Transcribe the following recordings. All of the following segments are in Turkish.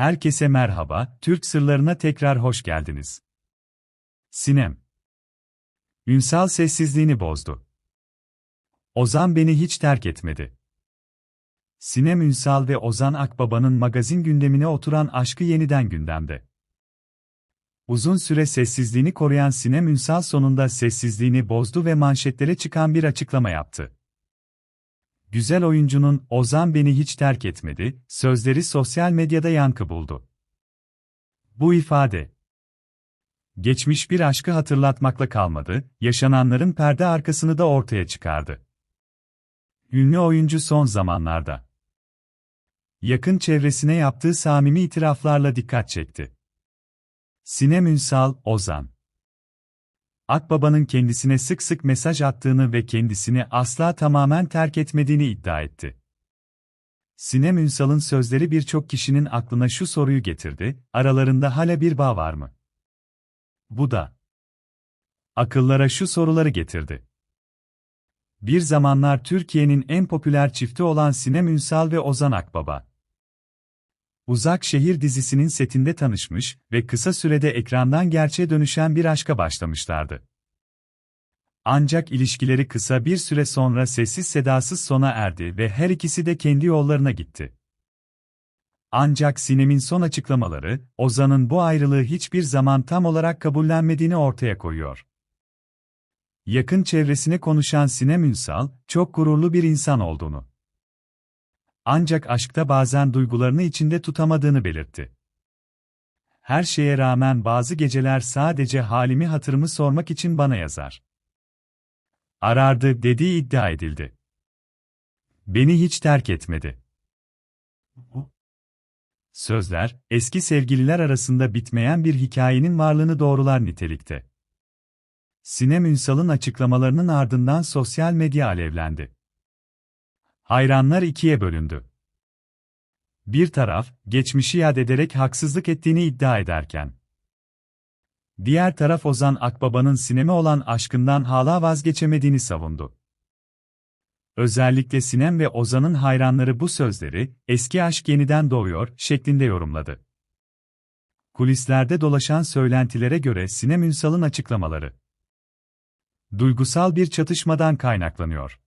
Herkese merhaba, Türk Sırlarına tekrar hoş geldiniz. Sinem. Ünsal sessizliğini bozdu. Ozan beni hiç terk etmedi. Sinem Ünsal ve Ozan Akbaba'nın magazin gündemine oturan aşkı yeniden gündemde. Uzun süre sessizliğini koruyan Sinem Ünsal sonunda sessizliğini bozdu ve manşetlere çıkan bir açıklama yaptı. Güzel oyuncunun Ozan beni hiç terk etmedi sözleri sosyal medyada yankı buldu. Bu ifade geçmiş bir aşkı hatırlatmakla kalmadı, yaşananların perde arkasını da ortaya çıkardı. Ünlü oyuncu son zamanlarda yakın çevresine yaptığı samimi itiraflarla dikkat çekti. Sinem Ünsal, Ozan Akbaba'nın kendisine sık sık mesaj attığını ve kendisini asla tamamen terk etmediğini iddia etti. Sinem Ünsal'ın sözleri birçok kişinin aklına şu soruyu getirdi, aralarında hala bir bağ var mı? Bu da akıllara şu soruları getirdi. Bir zamanlar Türkiye'nin en popüler çifti olan Sinem Ünsal ve Ozan Akbaba. Uzak Şehir dizisinin setinde tanışmış ve kısa sürede ekrandan gerçeğe dönüşen bir aşka başlamışlardı. Ancak ilişkileri kısa bir süre sonra sessiz sedasız sona erdi ve her ikisi de kendi yollarına gitti. Ancak Sinem'in son açıklamaları, Ozan'ın bu ayrılığı hiçbir zaman tam olarak kabullenmediğini ortaya koyuyor. Yakın çevresine konuşan Sinem Ünsal, çok gururlu bir insan olduğunu ancak aşkta bazen duygularını içinde tutamadığını belirtti. Her şeye rağmen bazı geceler sadece halimi hatırımı sormak için bana yazar. Arardı dediği iddia edildi. Beni hiç terk etmedi. Sözler, eski sevgililer arasında bitmeyen bir hikayenin varlığını doğrular nitelikte. Sinem Ünsal'ın açıklamalarının ardından sosyal medya alevlendi. Hayranlar ikiye bölündü. Bir taraf, geçmişi yad ederek haksızlık ettiğini iddia ederken, diğer taraf Ozan Akbaba'nın sineme olan aşkından hala vazgeçemediğini savundu. Özellikle Sinem ve Ozan'ın hayranları bu sözleri, eski aşk yeniden doğuyor, şeklinde yorumladı. Kulislerde dolaşan söylentilere göre Sinem Ünsal'ın açıklamaları, duygusal bir çatışmadan kaynaklanıyor.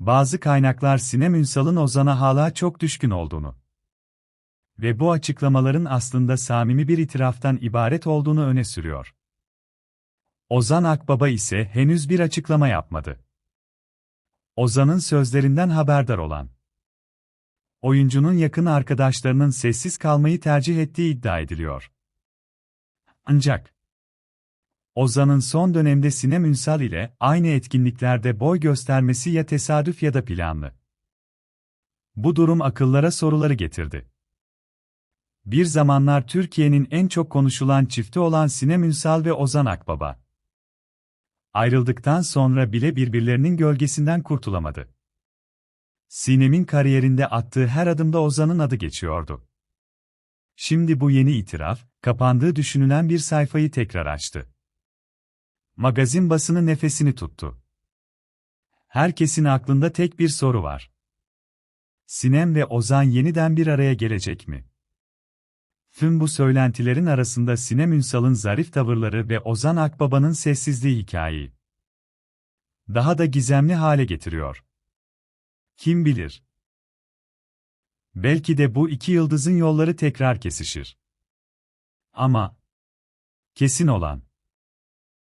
Bazı kaynaklar Sinem Ünsal'ın Ozan'a hala çok düşkün olduğunu ve bu açıklamaların aslında samimi bir itiraftan ibaret olduğunu öne sürüyor. Ozan Akbaba ise henüz bir açıklama yapmadı. Ozan'ın sözlerinden haberdar olan oyuncunun yakın arkadaşlarının sessiz kalmayı tercih ettiği iddia ediliyor. Ancak Ozan'ın son dönemde Sinem Ünsal ile aynı etkinliklerde boy göstermesi ya tesadüf ya da planlı. Bu durum akıllara soruları getirdi. Bir zamanlar Türkiye'nin en çok konuşulan çifti olan Sinem Ünsal ve Ozan Akbaba. Ayrıldıktan sonra bile birbirlerinin gölgesinden kurtulamadı. Sinem'in kariyerinde attığı her adımda Ozan'ın adı geçiyordu. Şimdi bu yeni itiraf, kapandığı düşünülen bir sayfayı tekrar açtı. Magazin basını nefesini tuttu. Herkesin aklında tek bir soru var. Sinem ve Ozan yeniden bir araya gelecek mi? Tüm bu söylentilerin arasında Sinem Ünsal'ın zarif tavırları ve Ozan Akbaba'nın sessizliği hikayeyi daha da gizemli hale getiriyor. Kim bilir? Belki de bu iki yıldızın yolları tekrar kesişir. Ama kesin olan